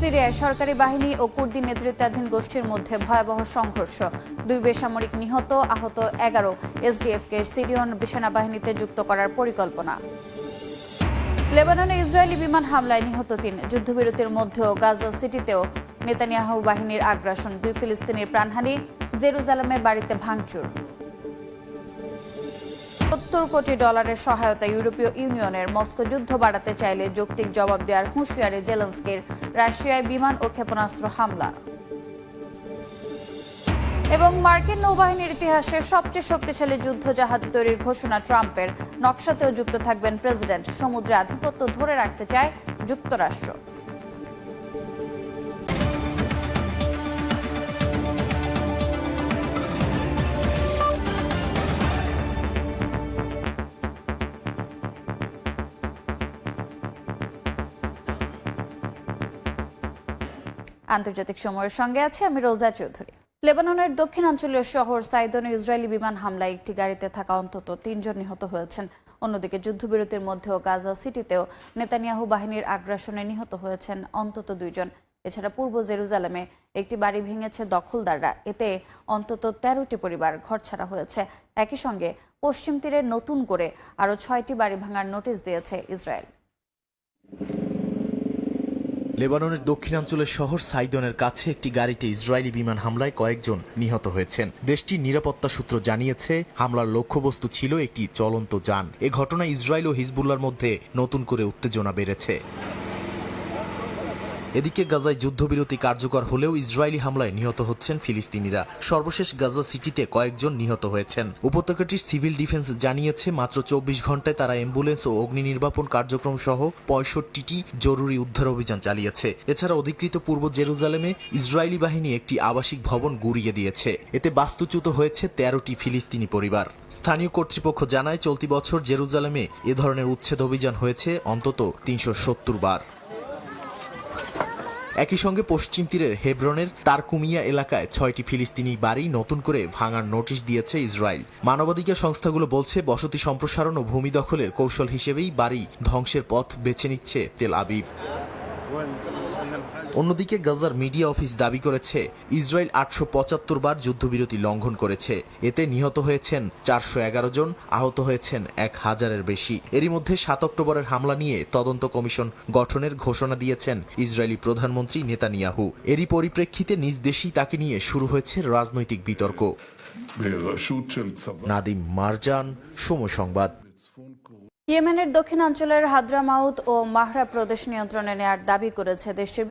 সিরিয়ায় সরকারি বাহিনী ও কুর্দি নেতৃত্বাধীন গোষ্ঠীর মধ্যে ভয়াবহ সংঘর্ষ। দুই বেসামরিক নিহত, আহত এগারো এসডিএফকে সিরিয়ন সেনাবাহিনীতে যুক্ত করার পরিকল্পনা। লেবাননে ইসরায়েলি বিমান হামলায় নিহত তিন। যুদ্ধবিরতির মধ্যেও গাজা সিটিতেও নেতানিয়াহু বাহিনীর আগ্রাসন। দুই ফিলিস্তিনির প্রাণহানি জেরুজালেমে বাড়িতে ভাঙচুর। সত্তর কোটি ডলারের সহায়তা ইউরোপীয় ইউনিয়নের মস্কো যুদ্ধ বাড়াতে চাইলে যৌক্তিক জবাব দেওয়ার হুঁশিয়ারি জেলেন্সকির রাশিয়ায় বিমান ও ক্ষেপণাস্ত্র হামলা। এবং মার্কিন নৌবাহিনীর ইতিহাসে সবচেয়ে শক্তিশালী যুদ্ধ জাহাজ তৈরির ঘোষণা ট্রাম্পের। নকশাতেও যুক্ত থাকবেন প্রেসিডেন্ট। সমুদ্রে আধিপত্য ধরে রাখতে চায় যুক্তরাষ্ট্র। আন্তর্জাতিক সময়ের সঙ্গে আছে আমি রোজা চৌধুরী। লেবাননের দক্ষিণাঞ্চলীয় শহর সাইদনে ইসরায়েলি বিমান হামলায় একটি গাড়িতে থাকা অন্তত তিনজন নিহত হয়েছেন। অন্যদিকে যুদ্ধবিরতির মধ্যেও গাজা সিটিতেও নেতানিয়াহু বাহিনীর আগ্রাসনে নিহত হয়েছেন অন্তত দুইজন। এছাড়া পূর্ব জেরুজালেমে একটি বাড়ি ভেঙেছে দখলদাররা। এতে অন্তত তেরোটি পরিবার ঘরছাড়া হয়েছে। একই সঙ্গে পশ্চিম তীরে নতুন করে আরও ছয়টি বাড়ি ভাঙার নোটিশ দিয়েছে ইসরায়েল। লেবাননের দক্ষিণাঞ্চলের শহর সাইদনের কাছে একটি গাড়িতে ইসরায়েলি বিমান হামলায় কয়েকজন নিহত হয়েছেন। দেশটির নিরাপত্তা সূত্র জানিয়েছে, হামলার লক্ষ্যবস্তু ছিল একটি চলন্ত যান। এ ঘটনায় ইসরায়েল ও হিজবুল্লার মধ্যে নতুন করে উত্তেজনা বেড়েছে। এদিকে গাজায় যুদ্ধবিরতি কার্যকর হলেও ইসরায়েলি হামলায় নিহত হচ্ছেন ফিলিস্তিনিরা। সর্বশেষ গাজা সিটিতে কয়েকজন নিহত হয়েছেন। উপত্যকাটির সিভিল ডিফেন্স জানিয়েছে, মাত্র চব্বিশ ঘন্টায় তারা অ্যাম্বুলেন্স ও অগ্নি নির্বাপন কার্যক্রম সহ পঁয়ষট্টিটি জরুরি উদ্ধার অভিযান চালিয়েছে। এছাড়া অধিকৃত পূর্ব জেরুজালেমে ইসরায়েলি বাহিনী একটি আবাসিক ভবন গুড়িয়ে দিয়েছে। এতে বাস্তুচ্যুত হয়েছে তেরোটি ফিলিস্তিনি পরিবার। স্থানীয় কর্তৃপক্ষ জানায়, চলতি বছর জেরুজালেমে এ ধরনের উচ্ছেদ অভিযান হয়েছে অন্তত তিনশো সত্তর বার। একই সঙ্গে পশ্চিম তীরের হেব্রনের তারকুমিয়া এলাকায় ছয়টি ফিলিস্তিনি বাড়ি নতুন করে ভাঙার নোটিশ দিয়েছে ইসরায়েল। মানবাধিকার সংস্থাগুলো বলছে, বসতি সম্প্রসারণ ও ভূমি দখলের কৌশল হিসেবেই বাড়ি ধ্বংসের পথ বেছে নিচ্ছে তেল আবিব। অন্যদিকে গাজার মিডিয়া অফিস দাবি করেছে, ইসরায়েল আটশো পঁচাত্তর বার যুদ্ধবিরতি লঙ্ঘন করেছে। এতে নিহত হয়েছেন চারশো এগারো জন, আহত হয়েছেন এক হাজারের বেশি। এরই মধ্যে সাত অক্টোবরের হামলা নিয়ে তদন্ত কমিশন গঠনের ঘোষণা দিয়েছেন ইসরায়েলি প্রধানমন্ত্রী নেতানিয়াহু। এরই পরিপ্রেক্ষিতে নিজ দেশেই তাকে নিয়ে শুরু হয়েছে রাজনৈতিক বিতর্ক। নাদিম মারজান, সময় সংবাদ। ইয়েমেনের দক্ষিণাঞ্চলের হাদ্রামাউত ও মাহরা প্রদেশ নিয়ন্ত্রণে নেয়ার দাবি করেছে দেশটির